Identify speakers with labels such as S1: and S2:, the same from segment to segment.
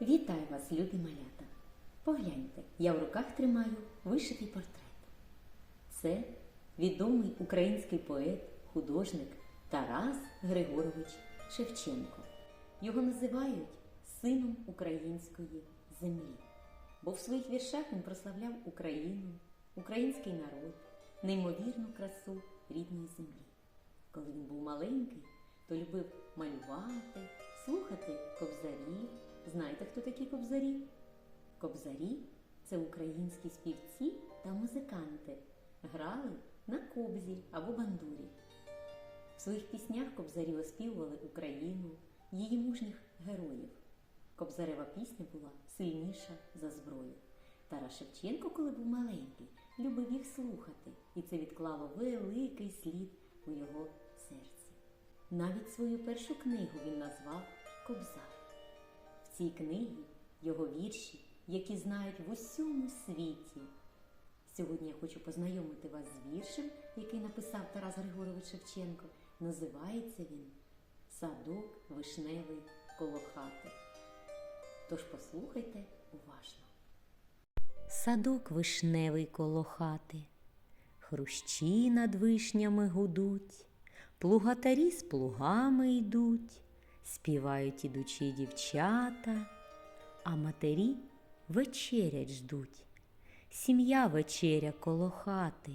S1: Вітаю вас, любі малята! Погляньте, я в руках тримаю вишитий портрет. Це відомий український поет, художник Тарас Григорович Шевченко. Його називають сином української землі, бо в своїх віршах він прославляв Україну, український народ, неймовірну красу рідної землі. Коли він був маленький, то любив малювати, слухати кобзарів. Знаєте, хто такі кобзарі? Кобзарі це українські співці та музиканти. Грали на кобзі або бандурі. В своїх піснях кобзарі оспівували Україну, її мужніх героїв. Кобзарева пісня була сильніша за зброю. Тарас Шевченко, коли був маленький, любив їх слухати, і це відклало великий слід у його серці. Навіть свою першу книгу він назвав Кобзар. Цій книгі його вірші, які знають в усьому світі. Сьогодні я хочу познайомити вас з віршем, який написав Тарас Григорович Шевченко. Називається він Садок вишневий коло хати. Тож послухайте уважно. Садок вишневий коло хати, хрущі над вишнями гудуть, плугатарі з плугами йдуть, співають ідучі дівчата, а матері вечерять ждуть. Сім'я вечеря коло хати,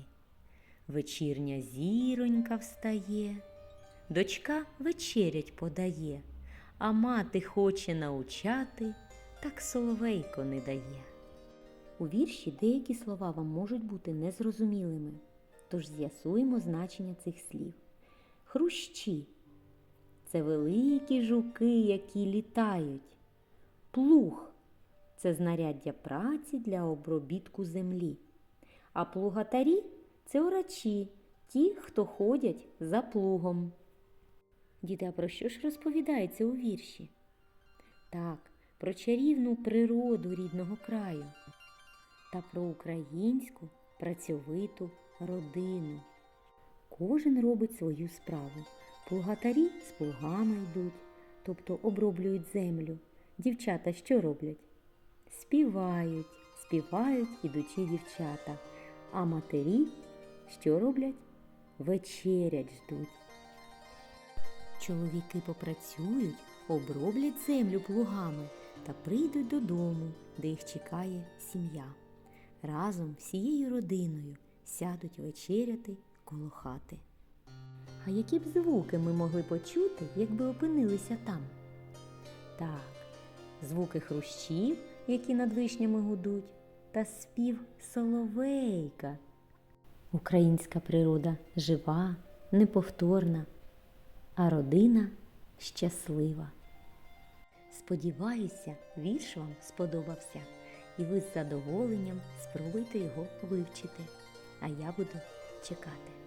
S1: вечірня зіронька встає, дочка вечерять подає, а мати хоче научати, так соловейко не дає. У вірші деякі слова вам можуть бути незрозумілими, тож з'ясуємо значення цих слів. Хрущі це великі жуки, які літають. Плуг це знаряддя праці для обробітку землі. А плугатарі це орачі, ті, хто ходять за плугом. Діти, а про що ж розповідається у вірші? Так, про чарівну природу рідного краю та про українську працьовиту родину. Кожен робить свою справу. Плугатарі з плугами йдуть, тобто оброблюють землю. Дівчата що роблять? Співають, співають ідучі дівчата. А матері що роблять? Вечерять ждуть. Чоловіки попрацюють, оброблять землю плугами та прийдуть додому, де їх чекає сім'я. Разом всією родиною сядуть вечеряти коло хати. А які б звуки ми могли почути, якби опинилися там? Так, звуки хрущів, які над вишнями гудуть, та спів соловейка. Українська природа жива, неповторна, а родина щаслива. Сподіваюся, вірш вам сподобався, і ви з задоволенням спробуйте його вивчити. А я буду чекати.